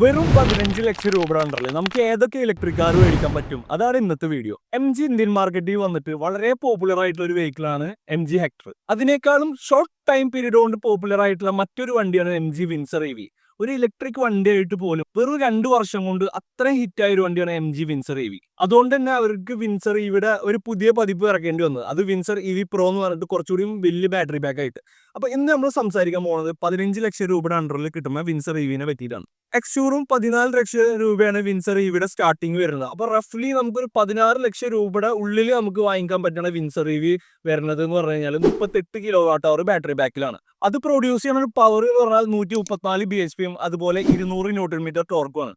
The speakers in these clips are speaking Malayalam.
വെറും പതിനഞ്ച് ലക്ഷം രൂപ ഉണ്ടല്ലേ? നമുക്ക് ഏതൊക്കെ ഇലക്ട്രിക് കാർ മേടിക്കാൻ പറ്റും? അതാണ് ഇന്നത്തെ വീഡിയോ എം ജി ഇന്ത്യൻ മാർക്കറ്റിൽ വന്നിട്ട് വളരെ പോപ്പുലർ ആയിട്ടുള്ള ഒരു വെഹിക്കിൾ ആണ് എം ജി ഹെക്ടർ അതിനേക്കാളും ഷോർട്ട് ടൈം പീരീഡ് കൊണ്ട് പോപ്പുലർ ആയിട്ടുള്ള മറ്റൊരു വണ്ടിയാണ് M G Windsor E V ഒരു ഇലക്ട്രിക് വണ്ടി ആയിട്ട് പോലും വെറും രണ്ട് വർഷം കൊണ്ട് അത്രയും ഹിറ്റായ ഒരു വണ്ടിയാണ് M G Windsor E V അതുകൊണ്ട് തന്നെ അവർക്ക് വിൻസർ ഇവിയുടെ ഒരു പുതിയ പതിപ്പ് ഇറക്കേണ്ടി വന്നത് അത് വിൻസർ ഇ വി പ്രോ എന്ന് പറഞ്ഞിട്ട് കുറച്ചുകൂടി വലിയ ബാറ്ററി ബാക്ക് ആയിട്ട്. അപ്പൊ ഇന്ന് നമ്മൾ സംസാരിക്കാൻ പോകുന്നത് പതിനഞ്ച് ലക്ഷം രൂപയുടെ അണ്ടറിൽ കിട്ടുന്ന വിൻസർ ഇവിനെ വിനെ പറ്റിയിട്ടാണ്. എക്സ്ഷൂറും പതിനാല് ലക്ഷം രൂപയാണ് വിൻസർ ഇവിയുടെ സ്റ്റാർട്ടിങ് വരുന്നത്. അപ്പൊ റഫ്ലി നമുക്കൊരു പതിനാറ് ലക്ഷം രൂപയുടെ ഉള്ളിൽ നമുക്ക് വാങ്ങിക്കാൻ പറ്റുന്ന വിൻസർ ഇവി വരുന്നത് എന്ന് പറഞ്ഞു കഴിഞ്ഞാൽ മുപ്പത്തെട്ട് കിലോ വാട്ട് അവർ ബാറ്ററി ബാക്കിലാണ് അത് പ്രൊഡ്യൂസ് ചെയ്യുന്ന ഒരു പവർ എന്ന് പറഞ്ഞാൽ നൂറ്റി മുപ്പത്തിനാല് ബി എച്ച് പിയും അതുപോലെ ഇരുന്നൂറ് ന്യൂട്രൺ മീറ്റർ ടോർക്കുമാണ്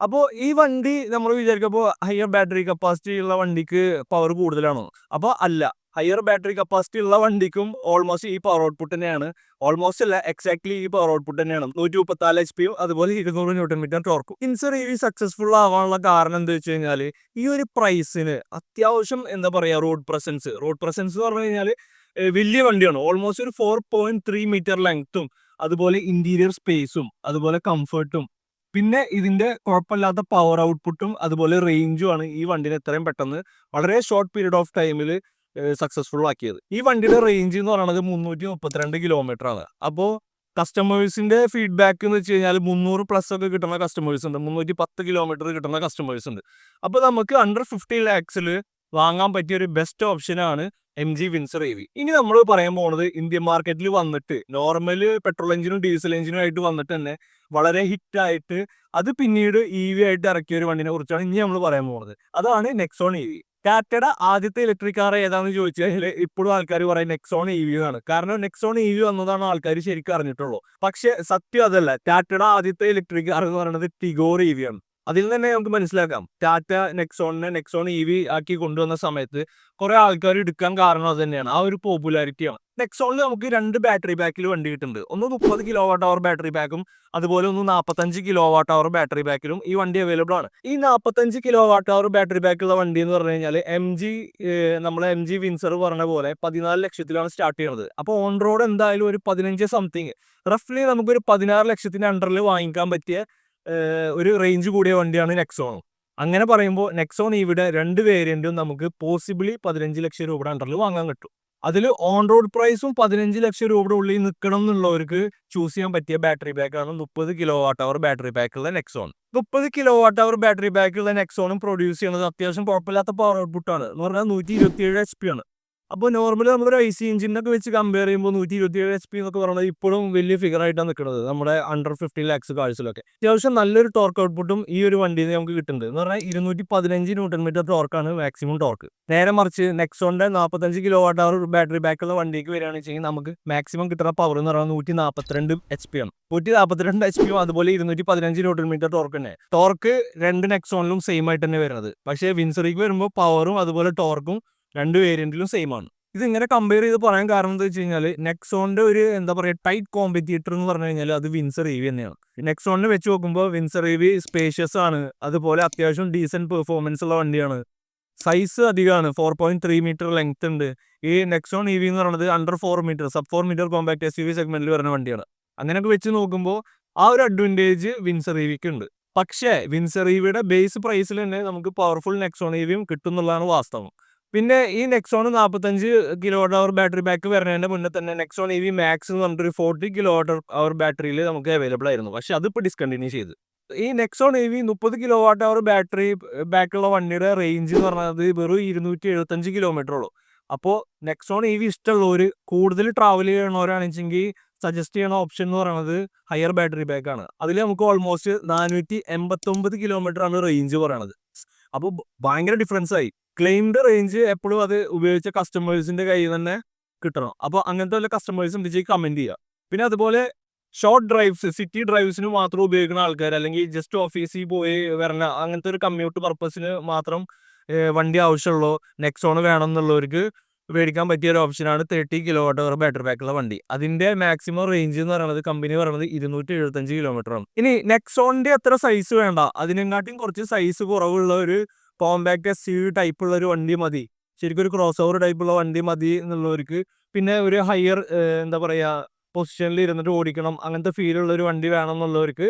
അപ്പോൾ ഈ വണ്ടി നമ്മൾ വിചാരിക്കുമ്പോൾ ഹയർ ബാറ്ററി കപ്പാസിറ്റി ഉള്ള വണ്ടിക്ക് പവർ കൂടുതലാണോ? അപ്പോൾ അല്ല. ഹയർ ബാറ്ററി കപ്പാസിറ്റി ഉള്ള വണ്ടിക്കും ഓൾമോസ്റ്റ് ഈ പവർ ഔട്ട്പുട്ട് തന്നെയാണ്. ഓൾമോസ്റ്റ് അല്ല എക്സാക്ട്ലി ഈ പവർ ഔട്ട്പുട്ട് തന്നെയാണ്. നൂറ്റി മുപ്പത്തിനാല് എച്ച് പിയും അതുപോലെ ഇരുന്നൂറ് ന്യൂട്ടൺ മീറ്റർ ടോർക്കും ഇൻസർ വി സക്സസ്ഫുൾ ആവാനുള്ള കാരണം എന്താ വെച്ച് കഴിഞ്ഞാൽ ഈ ഒരു പ്രൈസിന് അത്യാവശ്യം എന്താ പറയുക റോഡ് പ്രസൻസ് റോഡ് പ്രസൻസ് എന്ന് പറഞ്ഞു കഴിഞ്ഞാൽ വലിയ വണ്ടിയാണ്. ഓൾമോസ്റ്റ് ഒരു ഫോർ പോയിന്റ് ത്രീ മീറ്റർ ലെങ്ത്തും അതുപോലെ ഇന്റീരിയർ സ്പേസും അതുപോലെ കംഫർട്ടും പിന്നെ ഇതിന്റെ കുഴപ്പമില്ലാത്ത പവർ ഔട്ട്പുട്ടും അതുപോലെ റേഞ്ചും ആണ് ഈ വണ്ടിനെ എത്രയും പെട്ടെന്ന് വളരെ ഷോർട്ട് പീരീഡ് ഓഫ് ടൈമിൽ സക്സസ്ഫുൾ ആക്കിയത്. ഈ വണ്ടിയുടെ റേഞ്ച് എന്ന് പറയുന്നത് മുന്നൂറ്റി മുപ്പത്തിരണ്ട് കിലോമീറ്റർ ആണ്. അപ്പോൾ കസ്റ്റമേഴ്സിന്റെ ഫീഡ്ബാക്ക് എന്ന് വെച്ച് കഴിഞ്ഞാൽ മുന്നൂറ് പ്ലസ് ഒക്കെ കിട്ടുന്ന കസ്റ്റമേഴ്സ് ഉണ്ട്. മുന്നൂറ്റി പത്ത് കിലോമീറ്റർ കിട്ടുന്ന കസ്റ്റമേഴ്സ് ഉണ്ട്. അപ്പോൾ നമുക്ക് അണ്ടർ ഫിഫ്റ്റി ലാക്സിൽ വാങ്ങാൻ പറ്റിയ ഒരു ബെസ്റ്റ് ഓപ്ഷനാണ് M G Windsor E V ഇനി നമ്മൾ പറയാൻ പോകുന്നത് ഇന്ത്യൻ മാർക്കറ്റിൽ വന്നിട്ട് നോർമൽ പെട്രോൾ എഞ്ചിനും ഡീസൽ എഞ്ചിനും ആയിട്ട് വന്നിട്ട് തന്നെ വളരെ ഹിറ്റ് ആയിട്ട് അത് പിന്നീട് ഇ വി ആയിട്ട് ഇറക്കിയ ഒരു വണ്ടിനെ കുറിച്ചാണ് ഇനി നമ്മൾ പറയാൻ പോകുന്നത് അതാണ് നെക്സോൺ ഇ വി ടാറ്റയുടെ ആദ്യത്തെ ഇലക്ട്രിക് കാർ ഏതാണെന്ന് ചോദിച്ചു കഴിഞ്ഞാൽ ഇപ്പോഴും ആൾക്കാർ പറയും നെക്സോൺ ഇ വി ആണ് കാരണം നെക്സോൺ ഇ വി വന്നതാണ് ആൾക്കാർ ശരിക്കും അറിഞ്ഞിട്ടുള്ളൂ. പക്ഷെ സത്യം അതല്ല. ടാറ്റയുടെ ആദ്യത്തെ ഇലക്ട്രിക് കാർ എന്ന് പറയുന്നത് ടിഗോർ ഇ വി ആണ്. അതിൽ തന്നെ നമുക്ക് മനസ്സിലാക്കാം. ടാറ്റ നെക്സോണിനെ നെക്സോൺ ഇ വി ആക്കി കൊണ്ടുവന്ന സമയത്ത് കുറെ ആൾക്കാർ എടുക്കാൻ കാരണം അത് തന്നെയാണ്. ആ ഒരു പോപ്പുലാരിറ്റിയാണ് നെക്സോണിൽ നമുക്ക് രണ്ട് ബാറ്ററി ബാക്കിൽ വണ്ടി കിട്ടുന്നുണ്ട്. ഒന്ന് മുപ്പത് കിലോ വാട്ട് അവർ ബാറ്ററി ബാക്കും അതുപോലെ ഒന്ന് നാൽപ്പത്തഞ്ച് കിലോ വാട്ട് അവർ ബാറ്ററി ബാക്കിലും ഈ വണ്ടി അവൈലബിൾ ആണ്. ഈ നാൽപ്പത്തഞ്ച് കിലോ വാട്ട് അവർ ബാറ്ററി ബാക്കുള്ള വണ്ടി എന്ന് പറഞ്ഞു കഴിഞ്ഞാൽ എം ജി നമ്മളെ എം ജി വിൻസർ പറഞ്ഞ പോലെ പതിനാല് ലക്ഷത്തിലാണ് സ്റ്റാർട്ട് ചെയ്യുന്നത്. അപ്പോൾ ഓൺ റോഡ് എന്തായാലും ഒരു പതിനഞ്ച് സംതിങ് റഫ്ലി നമുക്കൊരു പതിനാറ് ലക്ഷത്തിന് അണ്ടറിൽ വാങ്ങിക്കാൻ പറ്റിയ ഒരു റേഞ്ച് കൂടിയ വണ്ടിയാണ് നെക്സോൺ അങ്ങനെ പറയുമ്പോൾ നെക്സോൺ ഇവിടെ രണ്ട് വേരിയന്റും നമുക്ക് പോസിബിളി പതിനഞ്ച് ലക്ഷം രൂപയുടെ അണ്ടറിൽ വാങ്ങാൻ കിട്ടും. അതിൽ ഓൺ റോഡ് പ്രൈസും പതിനഞ്ച് ലക്ഷം രൂപയുടെ ഉള്ളിൽ നിൽക്കണം എന്നുള്ളവർക്ക് ചൂസ് ചെയ്യാൻ പറ്റിയ ബാറ്ററി ബാക്കാണ് മുപ്പത് കിലോ വാട്ട് അവർ ബാറ്ററി ബാക്കുള്ള നെക്സോൺ മുപ്പത് കിലോ വാട്ട് അവർ ബാറ്ററി ബാക്കുള്ള നെക്സോണും പ്രൊഡ്യൂസ് ചെയ്യുന്നത് അത്യാവശ്യം കുഴപ്പമില്ലാത്ത പവർ ഔട്ട്പുട്ടാണ് എന്ന് പറഞ്ഞാൽ നൂറ്റി ഇരുപത്തിയേഴ് എച്ച് പി ആണ്. അപ്പോൾ നോർമലി നമ്മളൊരു ഐ സി എഞ്ചിനൊക്കെ വെച്ച് കമ്പയർ ചെയ്യുമ്പോൾ നൂറ്റി ഇരുപത്തിയേഴ് എച്ച് പി എന്നൊക്കെ പറയുന്നത് ഇപ്പോഴും വലിയ ഫിഗർ ആയിട്ടാണ് നിൽക്കുന്നത് നമ്മുടെ അണ്ടർ ഫിഫ്റ്റീൻ ലാക്സ് കാഴ്ചയിലൊക്കെ. അത്യാവശ്യം നല്ലൊരു ടോർക്ക് ഔട്ട്പുട്ടും ഈ ഒരു വണ്ടിയിൽ നിന്ന് നമുക്ക് കിട്ടുന്നുണ്ട്. എന്ന് പറഞ്ഞാൽ ഇരുന്നൂറ്റി പതിനഞ്ച് ന്യൂട്ടൺ മീറ്റർ ടോർക്കാണ് മാക്സിമം ടോർക്ക് നേരെ മറിച്ച് നെക്സോണിന്റെ നാൽപ്പത്തഞ്ച് കിലോ വാട്ട് അവർ ബാറ്ററി ബാക്കുള്ള വണ്ടിക്ക് വരികയാണെന്ന് വെച്ചാൽ നമുക്ക് മാക്സിമം കിട്ടുന്ന പവർ എന്ന് പറയുന്നത് നൂറ്റി നാൽപ്പത്തിരണ്ട് എച്ച് പി ആണ് നൂറ്റി നാൽപ്പത്തിരണ്ട് എച്ച് പിയും അതുപോലെ ഇരുന്നൂറ്റി പതിനഞ്ച് ന്യൂട്ടൺ മീറ്റർ ടോർക്ക് തന്നെ. ടോർക്ക് രണ്ട് നെക്സോണിലും സെയിം ആയിട്ട് തന്നെ വരുന്നത്. പക്ഷേ വിൻസറിക്ക് വരുമ്പോൾ പവറും അതുപോലെ ടോർക്കും രണ്ട് വേരിയന്റിലും സെയിം ആണ്. ഇത് ഇങ്ങനെ കമ്പയർ ചെയ്ത് പറയാൻ കാരണം എന്താ വെച്ച് കഴിഞ്ഞാൽ നെക്സോണിന്റെ ഒരു എന്താ പറയുക ടൈറ്റ് കോമ്പറ്റീറ്റർ എന്ന് പറഞ്ഞു കഴിഞ്ഞാൽ അത് വിൻസർ ഇ വി തന്നെയാണ്. നെക്സോണിനെ വെച്ച് നോക്കുമ്പോൾ വിൻസർ ഇ വി സ്പേഷ്യസ് ആണ്. അതുപോലെ അത്യാവശ്യം ഡീസന്റ് പെർഫോമൻസ് ഉള്ള വണ്ടിയാണ്. സൈസ് അധികമാണ്. Four point three metre length ഉണ്ട്. ഈ നെക്സോൺ ഇ വി എന്ന് പറയുന്നത് under four metre sub four metre compact S U V സെഗ്മെന്റിൽ വരുന്ന വണ്ടിയാണ്. അങ്ങനെയൊക്കെ വെച്ച് നോക്കുമ്പോൾ ആ ഒരു അഡ്വാന്റേജ് വിൻസർ ഇ വിക്ക് ഉണ്ട്. പക്ഷേ വിൻസർ ഇ വിയുടെ ബേസ് പ്രൈസിൽ തന്നെ നമുക്ക് പവർഫുൾ നെക്സോൺ ഇ വിയും കിട്ടുന്നുള്ളതാണ് വാസ്തവം. പിന്നെ ഈ നെക്സോൺ നാൽപ്പത്തഞ്ച് കിലോ അവർ ബാറ്ററി ബാക്ക് വരുന്നതിന്റെ മുന്നേ തന്നെ നെക്സോൺ ഇ വി മാക്സ് എന്ന് പറഞ്ഞിട്ടൊരു ഫോർട്ടി കിലോ വാട്ട് അവർ ബാറ്ററിയിൽ നമുക്ക് അവൈലബിൾ ആയിരുന്നു. പക്ഷെ അതിപ്പോൾ ഡിസ്കണ്ടിന്യൂ ചെയ്തു. ഈ നെക്സോൺ ഇ വി മുപ്പത് കിലോ വാട്ട് അവർ ബാറ്ററി ബാക്കുള്ള വണ്ടിയുടെ റേഞ്ച് എന്ന് പറഞ്ഞത് വെറും ഇരുന്നൂറ്റി എഴുപത്തഞ്ച് കിലോമീറ്റർ ഉള്ളൂ. അപ്പോൾ നെക്സോൺ ഇ വി ഇഷ്ടമുള്ളവർ കൂടുതൽ ട്രാവൽ ചെയ്യണവരാണെങ്കിൽ സജസ്റ്റ് ചെയ്യണ ഓപ്ഷൻ എന്ന് പറയുന്നത് ഹയർ ബാറ്ററി ബാക്കാണ് അതിൽ നമുക്ക് ഓൾമോസ്റ്റ് നാനൂറ്റി എൺപത്തൊമ്പത് കിലോമീറ്റർ ആണ് റേഞ്ച് പറയണത്. അപ്പോൾ ഭയങ്കര ഡിഫറൻസ് ആയി ക്ലെയിംഡ് റേഞ്ച് എപ്പോഴും അത് ഉപയോഗിച്ച കസ്റ്റമേഴ്സിന്റെ കയ്യിൽ തന്നെ കിട്ടണം. അപ്പോൾ അങ്ങനത്തെ വല്ല കസ്റ്റമേഴ്സ് ഉണ്ടെങ്കിൽ കമന്റ് ചെയ്യുക പിന്നെ അതുപോലെ ഷോർട്ട് ഡ്രൈവ്സ് സിറ്റി ഡ്രൈവ്സിന് മാത്രം ഉപയോഗിക്കുന്ന ആൾക്കാർ അല്ലെങ്കിൽ ജസ്റ്റ് ഓഫീസിൽ പോയി വരണ അങ്ങനത്തെ ഒരു കമ്മ്യൂട്ട് പർപ്പസിന് മാത്രം വണ്ടി ആവശ്യമുള്ളൂ നെക്സോൺ വേണം എന്നുള്ളവർക്ക് മേടിക്കാൻ പറ്റിയ ഒരു ഓപ്ഷനാണ് thirty kilo watt hour battery ബാക്കുള്ള വണ്ടി. അതിന്റെ മാക്സിമം റേഞ്ച് എന്ന് പറയുന്നത് കമ്പനി പറയുന്നത് ഇരുന്നൂറ്റി എഴുപത്തഞ്ച് കിലോമീറ്റർ ആണ്. ഇനി നെക്സോണിന്റെ അത്ര സൈസ് വേണ്ട. അതിനെക്കാട്ടിയും കുറച്ച് സൈസ് കുറവുള്ള ഒരു കോമ്പാക്ട് എസ് യു ടൈപ്പ് ഉള്ള ഒരു വണ്ടി മതി. ശരിക്കും ഒരു ക്രോസ് ഓവർ ടൈപ്പ് ഉള്ള വണ്ടി മതി എന്നുള്ളവർക്ക്. പിന്നെ ഒരു ഹയർ എന്താ പറയാ പൊസിഷനിൽ ഇരുന്നിട്ട് ഓടിക്കണം അങ്ങനത്തെ ഫീൽ ഉള്ള ഒരു വണ്ടി വേണം എന്നുള്ളവർക്ക്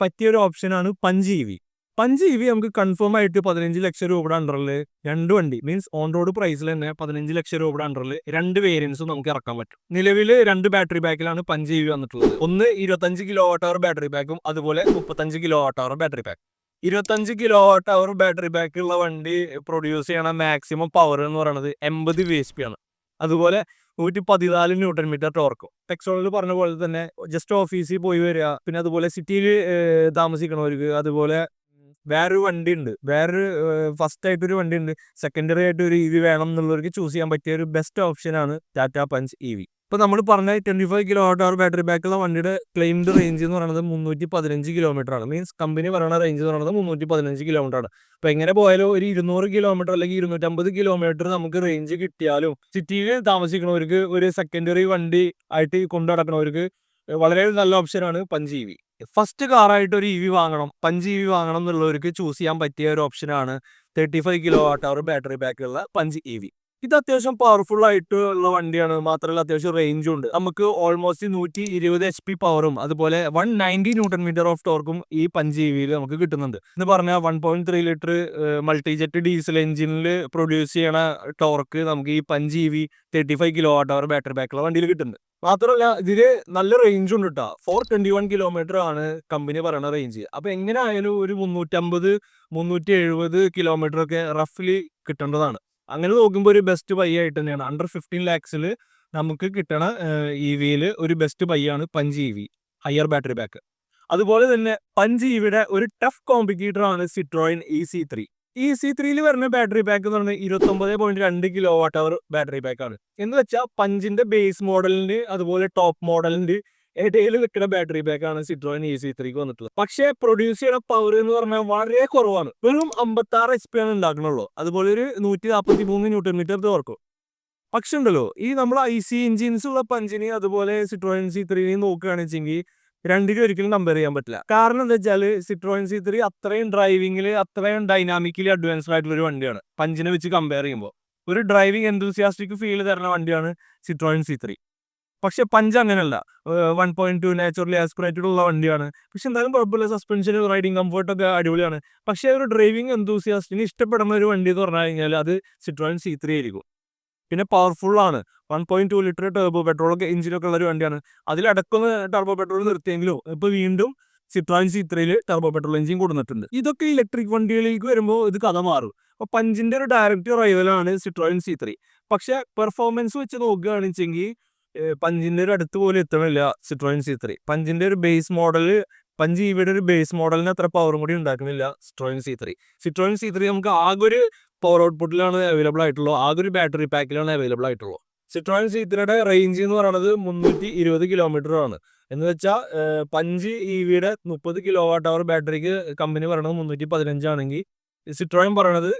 പറ്റിയ ഒരു ഓപ്ഷനാണ് Punch E V Punch E V നമുക്ക് കൺഫേം ആയിട്ട് പതിനഞ്ച് ലക്ഷം രൂപയുടെ അണ്ടറിൽ രണ്ട് വണ്ടി മീൻസ് ഓൺ റോഡ് പ്രൈസിൽ തന്നെ പതിനഞ്ച് ലക്ഷം രൂപയുടെ അണ്ടറിൽ രണ്ട് വേരിയൻസും നമുക്ക് ഇറക്കാൻ പറ്റും. നിലവിൽ രണ്ട് ബാറ്ററി ബാക്കിലാണ് പഞ്ച് ഇ വി വന്നിട്ടുള്ളത്. ഒന്ന് ഇരുപത്തഞ്ച് കിലോ വാട്ട് അവർ ബാറ്ററി ബാക്കും അതുപോലെ മുപ്പത്തഞ്ച് kilo watt hour battery pack ഇരുപത്തഞ്ച് kilo watt hour battery pack ഉള്ള വണ്ടി പ്രൊഡ്യൂസ് ചെയ്യണ മാക്സിമം പവർ എന്ന് പറയുന്നത് എൺപത് വി എച്ച് പി ആണ്. അതുപോലെ നൂറ്റി പതിനാല് ന്യൂട്ടൺ മീറ്റർ ടോർക്കും ടെക്സോളിൽ പറഞ്ഞ പോലെ തന്നെ ജസ്റ്റ് ഓഫീസിൽ പോയി വരിക പിന്നെ അതുപോലെ സിറ്റിയിൽ താമസിക്കണവർക്ക് അതുപോലെ വേറൊരു വണ്ടി ഉണ്ട് വേറൊരു ഫസ്റ്റ് ആയിട്ടൊരു വണ്ടി ഉണ്ട് സെക്കൻഡറി ആയിട്ട് ഒരു ഇ വി വേണം എന്നുള്ളവർക്ക് ചൂസ് ചെയ്യാൻ പറ്റിയ ഒരു ബെസ്റ്റ് ഓപ്ഷനാണ് ടാറ്റ പഞ്ച് ഇ വി ഇപ്പോൾ നമ്മൾ പറഞ്ഞ twenty five kilo hour battery ബാക്കുള്ള വണ്ടിയുടെ ക്ലെയിംഡ് റേഞ്ച് എന്ന് പറയുന്നത് മുന്നൂറ്റി പതിനഞ്ച് കിലോമീറ്റർ ആണ്. മീൻസ് കമ്പനി പറയുന്ന റേഞ്ച് എന്ന് പറയുന്നത് മുന്നൂറ്റി പതിനഞ്ച് കിലോമീറ്റർ ആണ്. അപ്പോൾ എങ്ങനെ പോയാലും ഒരു ഇരുന്നൂറ് കിലോമീറ്റർ അല്ലെങ്കിൽ ഇരുന്നൂറ്റമ്പത് കിലോമീറ്റർ നമുക്ക് റേഞ്ച് കിട്ടിയാലും സിറ്റിയിൽ താമസിക്കുന്നവർക്ക് ഒരു സെക്കൻഡറി വണ്ടി ആയിട്ട് കൊണ്ടു നടക്കുന്നവർക്ക് വളരെ നല്ല ഓപ്ഷനാണ് പഞ്ചീവി. ഫസ്റ്റ് കാറായിട്ട് ഒരു ഇ വി വാങ്ങണം. പഞ്ച് വി വാങ്ങണം എന്നുള്ളവർക്ക് ചൂസ് ചെയ്യാൻ പറ്റിയ ഒരു ഓപ്ഷനാണ് thirty five kilo watt hour battery ബാക്കുള്ള Punch E V. ഇത് അത്യാവശ്യം പവർഫുൾ ആയിട്ട് ഉള്ള വണ്ടിയാണ്. മാത്രമല്ല അത്യാവശ്യം റേഞ്ചും ഉണ്ട്. നമുക്ക് ഓൾമോസ്റ്റ് നൂറ്റി ഇരുപത് എച്ച് പി പവറും അതുപോലെ one ninety newton metre of ടോർക്കും ഈ പഞ്ച് ഇ വിയിൽ നമുക്ക് കിട്ടുന്നുണ്ട്. എന്ന് പറഞ്ഞാൽ one point three litre multi jet diesel എഞ്ചിനിൽ പ്രൊഡ്യൂസ് ചെയ്യണ ടോർക്ക് നമുക്ക് ഈ Punch E V thirty five kilo watt hour battery ബാക്കുള്ള വണ്ടിയിൽ കിട്ടുന്നുണ്ട്. മാത്രമല്ല ഇതിൽ നല്ല റേഞ്ച് ഉണ്ട് കേട്ടോ ഫോർ ട്വന്റി വൺ കിലോമീറ്റർ ആണ് കമ്പനി പറയുന്ന റേഞ്ച് അപ്പൊ എങ്ങനെ ആയാലും ഒരു മുന്നൂറ്റമ്പത് മുന്നൂറ്റി എഴുപത് കിലോമീറ്റർ ഒക്കെ റഫ്ലി കിട്ടേണ്ടതാണ്. അങ്ങനെ നോക്കുമ്പോൾ ഒരു ബെസ്റ്റ് ബൈ ആയിട്ട് തന്നെയാണ്. അണ്ടർ ഫിഫ്റ്റീൻ ലാക്സിൽ നമുക്ക് കിട്ടണ ഇ വിയിൽ ഒരു ബെസ്റ്റ് ബൈ ആണ് Punch E V higher battery pack അതുപോലെ തന്നെ പഞ്ച് ഇ വിയുടെ ഒരു ടഫ് കോമ്പറ്റീറ്റർ ആണ് Citroen E C three E C ത്രീയിൽ വരുന്ന ബാറ്ററി പാക്ക് എന്ന് പറഞ്ഞാൽ ഇരുപത്തൊമ്പത് പോയിന്റ് രണ്ട് കിലോ വാട്ട് അവർ ബാറ്ററി പാക്കാണ് എന്ന് വെച്ചാൽ പഞ്ചിന്റെ ബേസ് മോഡലിന് അതുപോലെ ടോപ്പ് മോഡലിന്റെ ഇടയിൽ നിൽക്കുന്ന ബാറ്ററി പാക്കാണ് സിട്രോയിൻ ഇ സി ത്രീക്ക് വന്നിട്ടുള്ളത്. പക്ഷേ പ്രൊഡ്യൂസ് ചെയ്യുന്ന പവർ എന്ന് പറഞ്ഞാൽ വളരെ കുറവാണ്. വെറും അമ്പത്തി ആറ് എച്ച് പി ആണ് ഉണ്ടാക്കണുള്ളൂ. അതുപോലെ ഒരു നൂറ്റി നാൽപ്പത്തി മൂന്ന് ന്യൂട്ടൺ മീറ്റർ തോർക്കും പക്ഷെ ഉണ്ടല്ലോ ഈ നമ്മൾ ഐ സി എഞ്ചിൻസ് ഉള്ള പഞ്ചിനെ അതുപോലെ സിട്രോയിൻ സി ത്രീനെയും നോക്കുകയാണെന്ന് വെച്ചെങ്കിൽ രണ്ടിനും ഒരിക്കലും കമ്പയർ ചെയ്യാൻ പറ്റില്ല. കാരണം എന്താ വെച്ചാൽ സിട്രോയിൻ സി ത്രീ അത്രയും ഡ്രൈവിംഗിൽ അത്രയും ഡൈനാമിക്കലി അഡ്വാൻസ്ഡ് ആയിട്ടുള്ള ഒരു വണ്ടിയാണ്. പഞ്ചിനെ വെച്ച് കമ്പയർ ചെയ്യുമ്പോൾ. ഒരു ഡ്രൈവിംഗ് എന്തൂസിയാസ്റ്റിക് ഫീൽ തരുന്ന വണ്ടിയാണ് സിട്രോയിൻ സി ത്രീ പക്ഷെ പഞ്ച് അങ്ങനെയല്ല. One point two naturally aspirated ഉള്ള വണ്ടിയാണ്. പക്ഷെ എന്തായാലും കുഴപ്പമില്ല. സസ്പെൻഷൻ റൈഡിങ് കംഫർട്ട് ഒക്കെ അടിപൊളിയാണ്. പക്ഷെ ഒരു ഡ്രൈവിംഗ് എന്തൂസിയാസ്റ്റിന് ഇഷ്ടപ്പെടുന്ന ഒരു വണ്ടി എന്ന് പറഞ്ഞു കഴിഞ്ഞാൽ അത് സിട്രോയിൻ സി ത്രീ ആയിരിക്കും. പിന്നെ പവർഫുൾ ആണ്. One point two litre turbo petrol ഒക്കെ എഞ്ചിനൊക്കെ ഉള്ള ഒരു വണ്ടിയാണ്. അതിലടക്കുന്ന ടർബോ പെട്രോൾ നിർത്തിയെങ്കിലും ഇപ്പൊ വീണ്ടും സിട്രോയിൻ സി ത്രീയിൽ ടർബോ പെട്രോൾ എഞ്ചിൻ കൊടുത്തിട്ടുണ്ട്. ഇതൊക്കെ ഇലക്ട്രിക് വണ്ടികളിലേക്ക് വരുമ്പോൾ ഇത് കഥ മാറും. അപ്പൊ പഞ്ചിന്റെ ഒരു ഡയറക്റ്റ് റൈവലാണ് സിട്രോയിൻ സി ത്രീ പക്ഷെ പെർഫോമൻസ് വെച്ച് നോക്കുകയാണെന്ന് വെച്ചെങ്കിൽ പഞ്ചിന്റെ ഒരു അടുത്ത് പോലും എത്തണില്ല സിട്രോയിൻ സി ത്രീ പഞ്ചിന്റെ ഒരു ബേസ് മോഡൽ പഞ്ച് ഇവിടെ ഒരു ബേസ് മോഡലിന് അത്ര പവറും കൂടി ഉണ്ടാക്കുന്നില്ല Citroen C three Citroen C three നമുക്ക് ആകെ ഒരു പവർ ഔട്ട്പുട്ടിലാണ് അവൈലബിൾ ആയിട്ടുള്ളൂ. ആകെ ഒരു ബാറ്ററി പാക്കിലാണ് അവൈലബിൾ ആയിട്ടുള്ളൂ സിട്രോയിൻ സി റേഞ്ച് എന്ന് പറയുന്നത് മുന്നൂറ്റി ഇരുപത് കിലോമീറ്റർ ആണ്. എന്ന് വെച്ചാൽ പഞ്ച് ഇ വിയുടെ മുപ്പത് കിലോ വാട്ട് അവർ ബാറ്ററിക്ക് കമ്പനി പറയണത് മുന്നൂറ്റി പതിനഞ്ചാണെങ്കിൽ സിട്രോയിൻ പറയണത്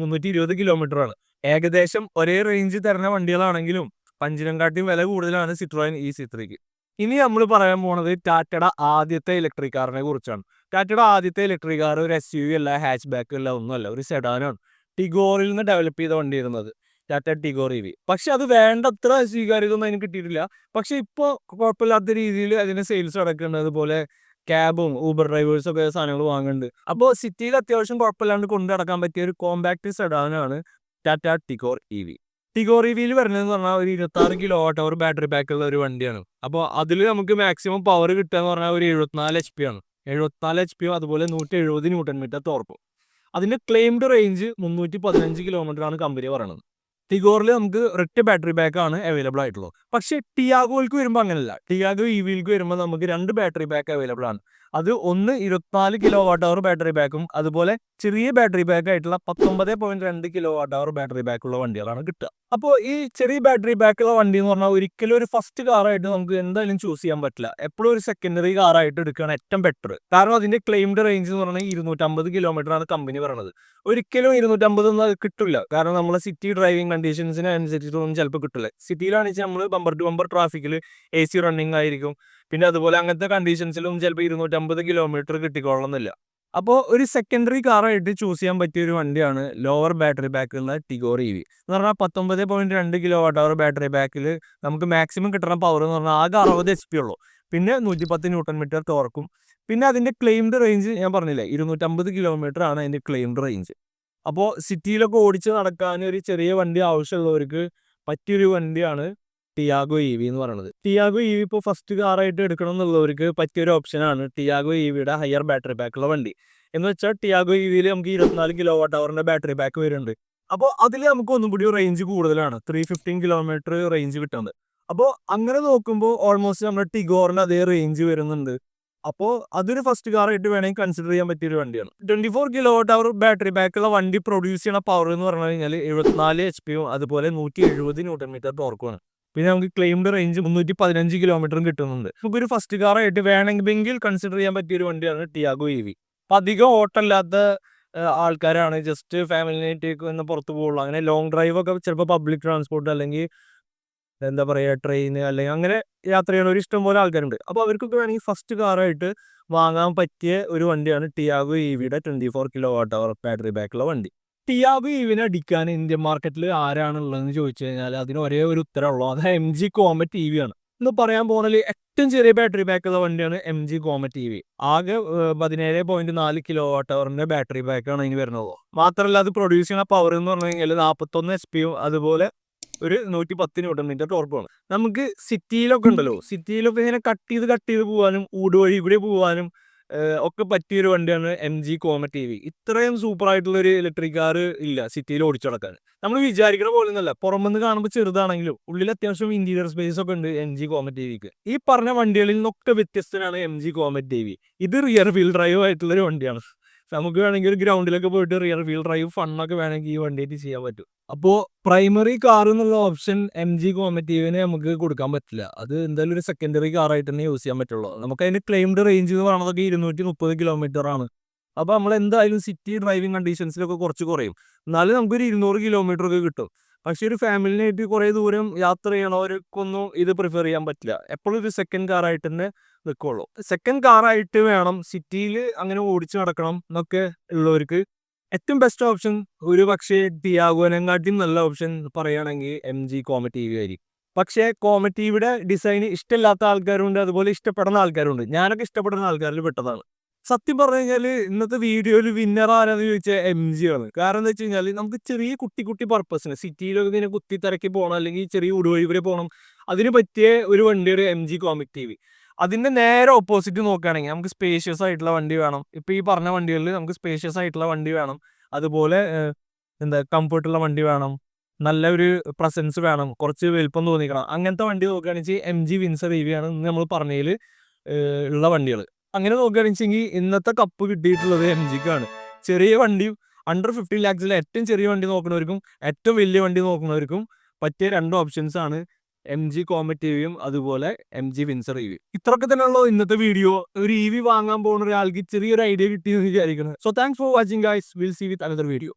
മുന്നൂറ്റി ഇരുപത് കിലോമീറ്റർ ആണ്. ഏകദേശം ഒരേ റേഞ്ച് തരുന്ന വണ്ടികളാണെങ്കിലും പഞ്ചിനെക്കാട്ടിയും വില കൂടുതലാണ് സിട്രോയിൻ ഇ സി ത്രീക്ക് ഇനി നമ്മൾ പറയാൻ പോണത് ടാറ്റയുടെ ആദ്യത്തെ ഇലക്ട്രിക് കാറിനെ കുറിച്ചാണ്. ടാറ്റയുടെ ആദ്യത്തെ ഇലക്ട്രിക് കാർ ഒരു എസ് യു വി അല്ല ഹാച്ച് ബാക്ക് അല്ല ഒന്നുമല്ല ഒരു സെഡാനാണ് ടിഗോറിൽ നിന്ന് ഡെവലപ്പ് ചെയ്ത വണ്ടി ഇരുന്നത് ടാറ്റ ടിഗോർ ഇ വി പക്ഷെ അത് വേണ്ടത്ര സ്വീകാര്യതൊന്നും അതിന് കിട്ടിയിട്ടില്ല. പക്ഷെ ഇപ്പോൾ കുഴപ്പമില്ലാത്ത രീതിയിൽ അതിന് സെയിൽസ് നടക്കുന്നത് അതുപോലെ ക്യാബും ഊബർ ഡ്രൈവേഴ്സും ഒക്കെ സാധനങ്ങൾ വാങ്ങുന്നുണ്ട്. അപ്പോൾ സിറ്റിയിൽ അത്യാവശ്യം കുഴപ്പമില്ലാണ്ട് കൊണ്ടു നടക്കാൻ പറ്റിയ ഒരു compact സെഡാനാണ് Tata Tigor E V Tigor E വിയിൽ വരുന്നതെന്ന് പറഞ്ഞാൽ ഒരു ഇരുപത്താറ് കിലോ വാട്ട് അവർ ബാറ്ററി പാക്കുള്ള ഒരു വണ്ടിയാണ്. അപ്പോൾ അതിൽ നമുക്ക് മാക്സിമം പവർ കിട്ടുക എന്ന് പറഞ്ഞാൽ ഒരു എഴുപത്തിനാല് എച്ച് പി ആണ്. എഴുപത്തിനാല് എച്ച് പിയും അതുപോലെ നൂറ്റി എഴുപത് ന്യൂട്ടൺ മീറ്റർ തോർപ്പും അതിന്റെ ക്ലെയിംഡ് റേഞ്ച് മുന്നൂറ്റി പതിനഞ്ച് കിലോമീറ്റർ ആണ് കമ്പനി പറയുന്നത് ടിഗോറിൽ നമുക്ക് ഒരൊറ്റ ബാറ്ററി ബാക്ക് ആണ് അവൈലബിൾ ആയിട്ടുള്ളത്. പക്ഷേ ടിയാഗോയിലേക്ക് വരുമ്പോൾ അങ്ങനെയല്ല ടിയാഗോ ഇ വിയിലേക്ക് വരുമ്പോൾ നമുക്ക് രണ്ട് ബാറ്ററി ബാക്ക് അവൈലബിൾ ആണ്. അത് ഒന്ന് ഇരുപത്തിനാല് കിലോ വാട്ട് അവർ ബാറ്ററി ബാക്കും അതുപോലെ ചെറിയ ബാറ്ററി ബാക്ക് ആയിട്ടുള്ള പത്തൊമ്പത് പോയിന്റ് രണ്ട് കിലോ വാട്ട് അവർ ബാറ്ററി ബാക്കുള്ള വണ്ടികളാണ് കിട്ടുക. അപ്പോൾ ഈ ചെറിയ ബാറ്ററി ബാക്കുള്ള വണ്ടി എന്ന് പറഞ്ഞാൽ ഒരിക്കലും ഒരു ഫസ്റ്റ് കാറായിട്ട് നമുക്ക് എന്തായാലും ചൂസ് ചെയ്യാൻ പറ്റില്ല. എപ്പോഴും ഒരു സെക്കൻഡറി കാറായിട്ട് എടുക്കുകയാണ് ഏറ്റവും ബെറ്റർ കാരണം അതിന്റെ ക്ലെയിംഡ് റേഞ്ച് എന്ന് പറഞ്ഞാൽ ഇരുന്നൂറ്റമ്പത് കിലോമീറ്റർ ആണ് കമ്പനി പറയുന്നത് ഒരിക്കലും ഇരുന്നൂറ്റമ്പത് ഒന്നും അത് കിട്ടില്ല കാരണം നമ്മളെ സിറ്റി ഡ്രൈവിംഗ് കണ്ടീഷൻസിന് അനുസരിച്ചിട്ടൊന്നും ചിലപ്പോൾ കിട്ടില്ല സിറ്റിയിലാണെന്ന് വെച്ചാൽ നമ്മൾ ബമ്പർ ടു ബമ്പർ ട്രാഫിക്കിൽ എ സി റണ്ണിങ് ആയിരിക്കും. പിന്നെ അതുപോലെ അങ്ങനത്തെ കണ്ടീഷൻസിലും ചിലപ്പോൾ ഇരുന്നൂറ്റമ്പത് കിലോമീറ്റർ കിട്ടിക്കൊള്ളണമെന്നില്ല അപ്പോൾ ഒരു സെക്കൻഡറി കാറായിട്ട് ചൂസ് ചെയ്യാൻ പറ്റിയ ഒരു വണ്ടിയാണ് ലോവർ ബാറ്ററി ബാക്കുള്ള ടിഗോർ ഇ വി എന്ന് പറഞ്ഞാൽ പത്തൊമ്പത് പോയിന്റ് രണ്ട് കിലോ വാട്ട് അവർ ബാറ്ററി ബാക്കിൽ നമുക്ക് മാക്സിമം കിട്ടുന്ന പവർ എന്ന് പറഞ്ഞാൽ ആകെ അറുപത് എച്ച് പി ഉള്ളൂ. പിന്നെ നൂറ്റി പത്ത് ന്യൂട്ടൺ മീറ്റർ ടോർക്കും പിന്നെ അതിന്റെ ക്ലെയിംഡ് റേഞ്ച് ഞാൻ പറഞ്ഞില്ലേ ഇരുന്നൂറ്റമ്പത് കിലോമീറ്റർ ആണ് അതിന്റെ ക്ലെയിംഡ് റേഞ്ച് അപ്പോൾ സിറ്റിയിലൊക്കെ ഓടിച്ച് നടക്കാൻ ഒരു ചെറിയ വണ്ടി ആവശ്യമുള്ളവർക്ക് പറ്റിയൊരു വണ്ടിയാണ് ടിയാഗോ ഇ വി എന്ന് പറയുന്നത് ടിയാഗോ ഇ വി ഇപ്പോൾ ഫസ്റ്റ് കാറായിട്ട് എടുക്കണം എന്നുള്ളവർക്ക് പറ്റിയൊരു ഓപ്ഷനാണ് ടിയാഗോ ഇ വിയുടെ ഹയർ ബാറ്ററി ബാക്കുള്ള വണ്ടി. എന്ന് വെച്ചാൽ ടിയാഗോ ഇ വിയിൽ നമുക്ക് ഇരുപത്തിനാല് കിലോ വാട്ട് അവറിന്റെ ബാറ്ററി ബാക്ക് വരുന്നുണ്ട്. അപ്പോൾ അതിൽ നമുക്ക് ഒന്നും കൂടി റേഞ്ച് കൂടുതലാണ്. ത്രീ ഫിഫ്റ്റീൻ കിലോമീറ്റർ റേഞ്ച് കിട്ടുന്നത്. അപ്പോൾ അങ്ങനെ നോക്കുമ്പോൾ ഓൾമോസ്റ്റ് നമ്മുടെ ടിഗോറിന് അതേ റേഞ്ച് വരുന്നുണ്ട്. അപ്പോൾ അതൊരു ഫസ്റ്റ് കാറായിട്ട് വേണമെങ്കിൽ കൺസിഡർ ചെയ്യാൻ പറ്റിയ ഒരു വണ്ടിയാണ്. Twenty four kilowatt hour battery ബാക്കുള്ള വണ്ടി പ്രൊഡ്യൂസ് ചെയ്യുന്ന പവർ എന്ന് പറഞ്ഞു കഴിഞ്ഞാൽ എഴുപത്തിനാല് എച്ച് പിയും അതുപോലെ നൂറ്റി എഴുപത് ന്യൂട്ടൺ മീറ്റർ ടോർക്കുമാണ് പിന്നെ നമുക്ക് ക്ലെയിംഡ് റേഞ്ച് മുന്നൂറ്റി പതിനഞ്ച് കിലോമീറ്ററും കിട്ടുന്നുണ്ട്. നമുക്ക് ഒരു ഫസ്റ്റ് കാർ ആയിട്ട് വേണമെങ്കിൽ കൺസിഡർ ചെയ്യാൻ പറ്റിയ ഒരു വണ്ടിയാണ് ടിയാഗോ ഇ വി അപ്പം അധികം ഓട്ടമില്ലാത്ത ആൾക്കാരാണ്. ജസ്റ്റ് ഫാമിലിനായിട്ട് ഒന്ന് പുറത്ത് പോകുള്ളൂ അങ്ങനെ ലോങ് ഡ്രൈവ് ഒക്കെ ചിലപ്പോൾ പബ്ലിക് ട്രാൻസ്പോർട്ട് അല്ലെങ്കിൽ എന്താ പറയുക ട്രെയിൻ അല്ലെങ്കിൽ അങ്ങനെ യാത്ര ചെയ്യണവർ ഇഷ്ടം പോലെ ആൾക്കാരുണ്ട്. അപ്പോൾ അവർക്കൊക്കെ വേണമെങ്കിൽ ഫസ്റ്റ് കാറായിട്ട് വാങ്ങാൻ പറ്റിയ ഒരു വണ്ടിയാണ് ടിയാഗോ ഇ വിയുടെ twenty four kilowatt hour battery ബാക്കുള്ള വണ്ടി. ടിയാഗോ ഇ അടിക്കാൻ ഇന്ത്യൻ മാർക്കറ്റിൽ ആരാണുള്ളതെന്ന് ചോദിച്ചു കഴിഞ്ഞാൽ അതിന് ഒരേ ഒരു ഉത്തരമുള്ളൂ അത് M G Comet E V ആണ്. എന്ന് പറയാൻ പോകുന്നതിൽ ഏറ്റവും ചെറിയ ബാറ്ററി ബാക്ക് ഉള്ള വണ്ടിയാണ് M G Comet T V ആകെ പതിനേഴ് പോയിന്റ് നാല് കിലോ വാട്ട് അവറിന്റെ ബാറ്ററി ബാക്കാണ് അതിന് വരുന്നത്. മാത്രമല്ല അത് പ്രൊഡ്യൂസ് ചെയ്യുന്ന പവർ എന്ന് പറഞ്ഞു കഴിഞ്ഞാൽ നാൽപ്പത്തൊന്ന് എസ് പിയും അതുപോലെ ഒരു നൂറ്റി പത്ത് ന്യൂട്ടൺ മീറ്റർ ടോർപ്പാണ് നമുക്ക് സിറ്റിയിലൊക്കെ ഉണ്ടല്ലോ. സിറ്റിയിലൊക്കെ ഇങ്ങനെ കട്ട് ചെയ്ത് കട്ട് ചെയ്ത് പോകാനും ഊട് വഴി കൂടി പോകാനും ഒക്കെ പറ്റിയൊരു വണ്ടിയാണ് M G Comet E V ഇത്രയും സൂപ്പർ ആയിട്ടുള്ള ഒരു ഇലക്ട്രിക് കാർ ഇല്ല സിറ്റിയിൽ ഓടിച്ചു നടക്കാൻ നമ്മൾ വിചാരിക്കുന്ന പോലെ ഒന്നല്ല പുറമെന്ന് കാണുമ്പോൾ ചെറുതാണെങ്കിലും ഉള്ളിൽ അത്യാവശ്യം ഇന്റീരിയർ സ്പേസ് ഒക്കെ ഉണ്ട് എം ജി കോമ ടി വിക്ക് ഈ പറഞ്ഞ വണ്ടികളിൽ നിന്നൊക്കെ വ്യത്യസ്തനാണ് M G Comet E V ഇത് റിയർ വീൽ ഡ്രൈവ് ആയിട്ടുള്ള ഒരു വണ്ടിയാണ്. നമുക്ക് വേണമെങ്കിൽ ഒരു ഗ്രൗണ്ടിലൊക്കെ പോയിട്ട് റിയർ വീൽ ഡ്രൈവ് ഫണ്ണൊക്കെ വേണമെങ്കിൽ ഈ വണ്ടിയായിട്ട് ചെയ്യാൻ പറ്റും. അപ്പോൾ പ്രൈമറി കാർ എന്നുള്ള ഓപ്ഷൻ എം ജി കോമറ്റീവിന് നമുക്ക് കൊടുക്കാൻ പറ്റില്ല. അത് എന്തായാലും ഒരു സെക്കൻഡറി കാറായിട്ട് തന്നെ യൂസ് ചെയ്യാൻ പറ്റുള്ളൂ. നമുക്ക് അതിന് ക്ലെയിംഡ് റേഞ്ച് എന്ന് പറയുന്നതൊക്കെ ഇരുന്നൂറ്റി മുപ്പത് കിലോമീറ്റർ ആണ്. അപ്പോൾ നമ്മൾ എന്തായാലും സിറ്റി ഡ്രൈവിംഗ് കണ്ടീഷൻസിലൊക്കെ കുറച്ച് കുറയും. എന്നാലും നമുക്കൊരു ഇരുന്നൂറ് കിലോമീറ്റർ ഒക്കെ കിട്ടും. പക്ഷേ ഒരു ഫാമിലിനായിട്ട് കുറേ ദൂരം യാത്ര ചെയ്യണവർക്കൊന്നും ഇത് പ്രിഫർ ചെയ്യാൻ പറ്റില്ല. എപ്പോഴും ഒരു സെക്കൻഡ് കാറായിട്ട് തന്നെ നിൽക്കുള്ളൂ സെക്കൻഡ് കാറായിട്ട് വേണം സിറ്റിയിൽ അങ്ങനെ ഓടിച്ചു നടക്കണം എന്നൊക്കെ ഉള്ളവർക്ക് ഏറ്റവും ബെസ്റ്റ് ഓപ്ഷൻ ഒരു പക്ഷേ ടിയാഗോനെങ്കാട്ടിയും നല്ല ഓപ്ഷൻ പറയുകയാണെങ്കിൽ എം ജി കോമ വി ആയിരിക്കും. പക്ഷേ കോമറ്റിയുടെ ഡിസൈൻ ഇഷ്ടമില്ലാത്ത ആൾക്കാരുണ്ട് അതുപോലെ ഇഷ്ടപ്പെടുന്ന ആൾക്കാരുണ്ട്. ഞാനൊക്കെ ഇഷ്ടപ്പെടുന്ന ആൾക്കാരിൽ പെട്ടതാണ്. സത്യം പറഞ്ഞു കഴിഞ്ഞാൽ ഇന്നത്തെ വീഡിയോയിൽ വിന്നർ ആരാന്ന് ചോദിച്ചാൽ എം ജി ആണ്. കാരണം എന്താ വെച്ച് കഴിഞ്ഞാൽ നമുക്ക് ചെറിയ കുട്ടി കുട്ടി പർപ്പസിന് സിറ്റിയിലൊക്കെ ഇങ്ങനെ കുത്തി തിരക്കി പോകണം അല്ലെങ്കിൽ ചെറിയ ഉടുവഴി വരെ പോകണം അതിന് പറ്റിയ ഒരു വണ്ടിയുടെ M G Comet E V അതിന്റെ നേരെ ഓപ്പോസിറ്റ് നോക്കുകയാണെങ്കിൽ നമുക്ക് സ്പേഷ്യസ് ആയിട്ടുള്ള വണ്ടി വേണം. ഇപ്പൊ ഈ പറഞ്ഞ വണ്ടികളിൽ നമുക്ക് സ്പേഷ്യസ് ആയിട്ടുള്ള വണ്ടി വേണം. അതുപോലെ എന്താ കംഫർട്ടുള്ള വണ്ടി വേണം. നല്ല ഒരു പ്രസൻസ് വേണം. കുറച്ച് വലുപ്പം തോന്നിക്കണം. അങ്ങനത്തെ വണ്ടി നോക്കുകയാണെങ്കിൽ M G Windsor E V ആണ് നമ്മൾ പറഞ്ഞതിൽ ഉള്ള വണ്ടികൾ. അങ്ങനെ നോക്കുകയാണെന്നുവെച്ചെങ്കിൽ ഇന്നത്തെ കപ്പ് കിട്ടിയിട്ടുള്ളത് എം ജിക്കാണ് ചെറിയ വണ്ടി അണ്ടർ ഫിഫ്റ്റീൻ ലാക്സിലെ ഏറ്റവും ചെറിയ വണ്ടി നോക്കുന്നവർക്കും ഏറ്റവും വലിയ വണ്ടി നോക്കുന്നവർക്കും പറ്റിയ രണ്ട് ഓപ്ഷൻസ് ആണ് എം ജി കോമറ്റീവിയും അതുപോലെ M G Windsor E V ഇത്രയൊക്കെ തന്നെയുള്ളൂ ഇന്നത്തെ വീഡിയോ ഒരു ഇ വി വാങ്ങാൻ പോകുന്ന ഒരാൾക്ക് ചെറിയൊരു ഐഡിയ കിട്ടിയെന്ന് വിചാരിക്കുന്നത് so thanks for watching guys will see with another video